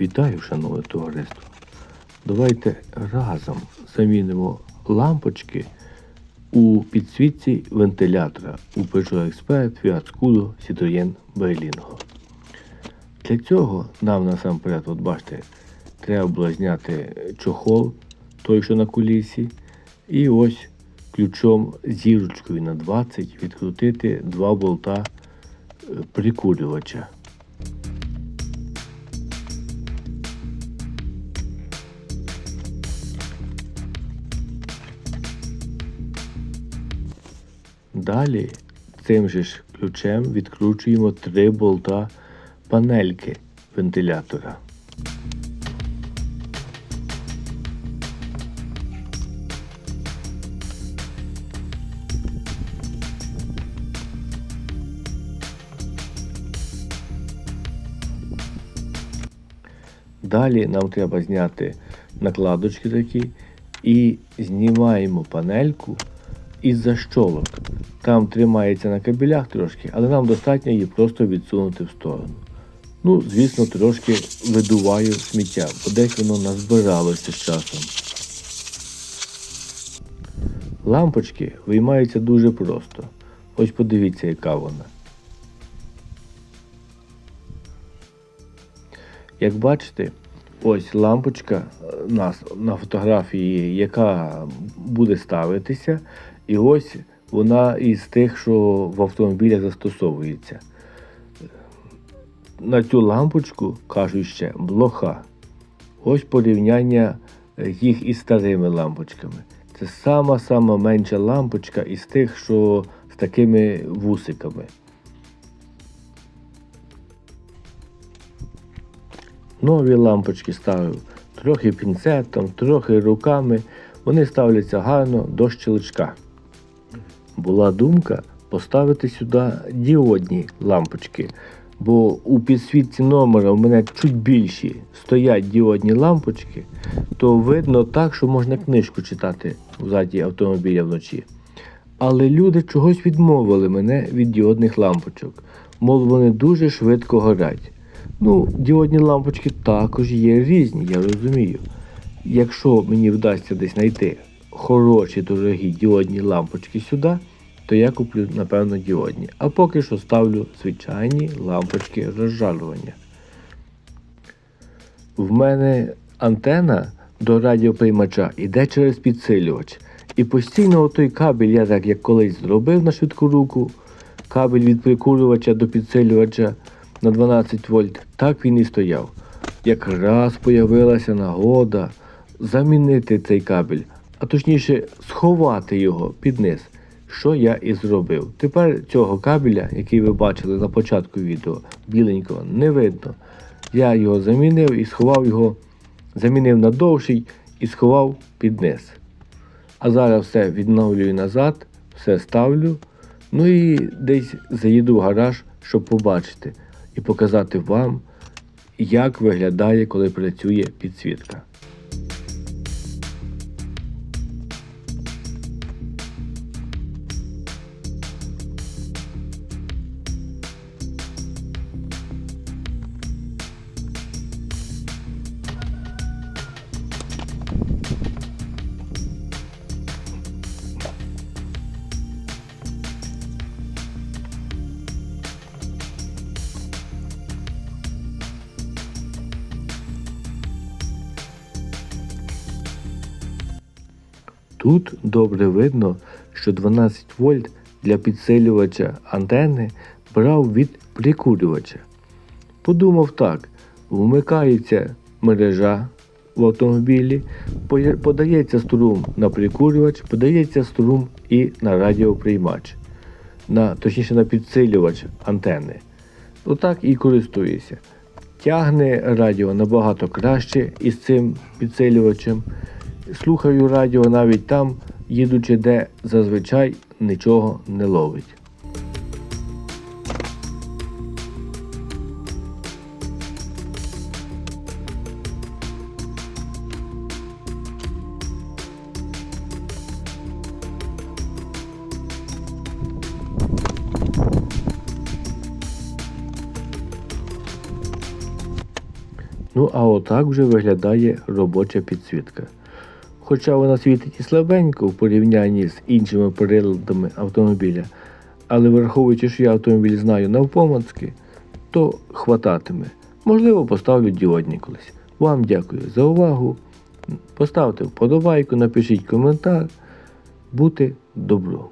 Вітаю, шановне товариство. Давайте разом замінимо лампочки у підсвітці вентилятора у Peugeot Expert, Fiat Scudo, Citroën Berlingo. Для цього нам насамперед, от бачите, треба було зняти чохол, той, що на кулісі, і ось ключом зірочкою на 20 відкрутити два болта е, прикурювача. Далі цим же ж ключем відкручуємо три болта панельки вентилятора. Далі нам треба зняти накладочки такі і знімаємо панельку із защолок. Там тримається на кабелях трошки, але нам достатньо її просто відсунути в сторону. Ну, звісно, трошки видуваю сміття, бо десь воно назбиралося з часом. Лампочки виймаються дуже просто. Ось подивіться, яка вона. Як бачите, ось лампочка е, на, на фотографії, яка буде ставитися, і ось вона із тих, що в автомобілях застосовується. На цю лампочку кажуть ще блоха. Ось порівняння їх із старими лампочками. Це сама-сама менша лампочка із тих, що з такими вусиками. Нові лампочки ставив трохи пінцетом, трохи руками. Вони ставляться гарно до щелчка. Була думка поставити сюди діодні лампочки, бо у підсвітці номера в мене чуть більші стоять діодні лампочки, то видно так, що можна книжку читати взаді автомобіля вночі. Але люди чогось відмовили мене від діодних лампочок, мов вони дуже швидко горять. Ну, діодні лампочки також є різні, я розумію. Якщо мені вдасться десь знайти хороші дорогі діодні лампочки сюди, то я куплю, напевно, діодні. А поки що ставлю звичайні лампочки розжарювання. В мене антена до радіоприймача йде через підсилювач. І постійно той кабель, я так як колись зробив на швидку руку, кабель від прикурювача до підсилювача на 12 вольт, так він і стояв. Якраз появилася нагода замінити цей кабель, а точніше сховати його під низ, що я і зробив. Тепер цього кабеля, який ви бачили на початку відео, біленького, не видно. Я його замінив і сховав його, замінив на довший і сховав під низ. А зараз все відновлюю назад, все ставлю. Ну і десь заїду в гараж, щоб побачити і показати вам, як виглядає, коли працює підсвітка. Тут добре видно, що 12 вольт для підсилювача антени брав від прикурювача. Подумав так: вмикається мережа в автомобілі, подається струм на прикурювач, подається струм і на радіоприймач, на, точніше на підсилювач антени. Отак і користуюся. Тягне радіо набагато краще із цим підсилювачем слухаю радіо навіть там, їдучи, де зазвичай нічого не ловить. Ну, а отак вже виглядає робоча підсвітка. Хоча вона світить і слабенько в порівнянні з іншими приладами автомобіля, але враховуючи, що я автомобіль знаю навпомацки, то хвататиме. Можливо, поставлю діодні колись. Вам дякую за увагу. Поставте вподобайку, напишіть коментар. Бути добро.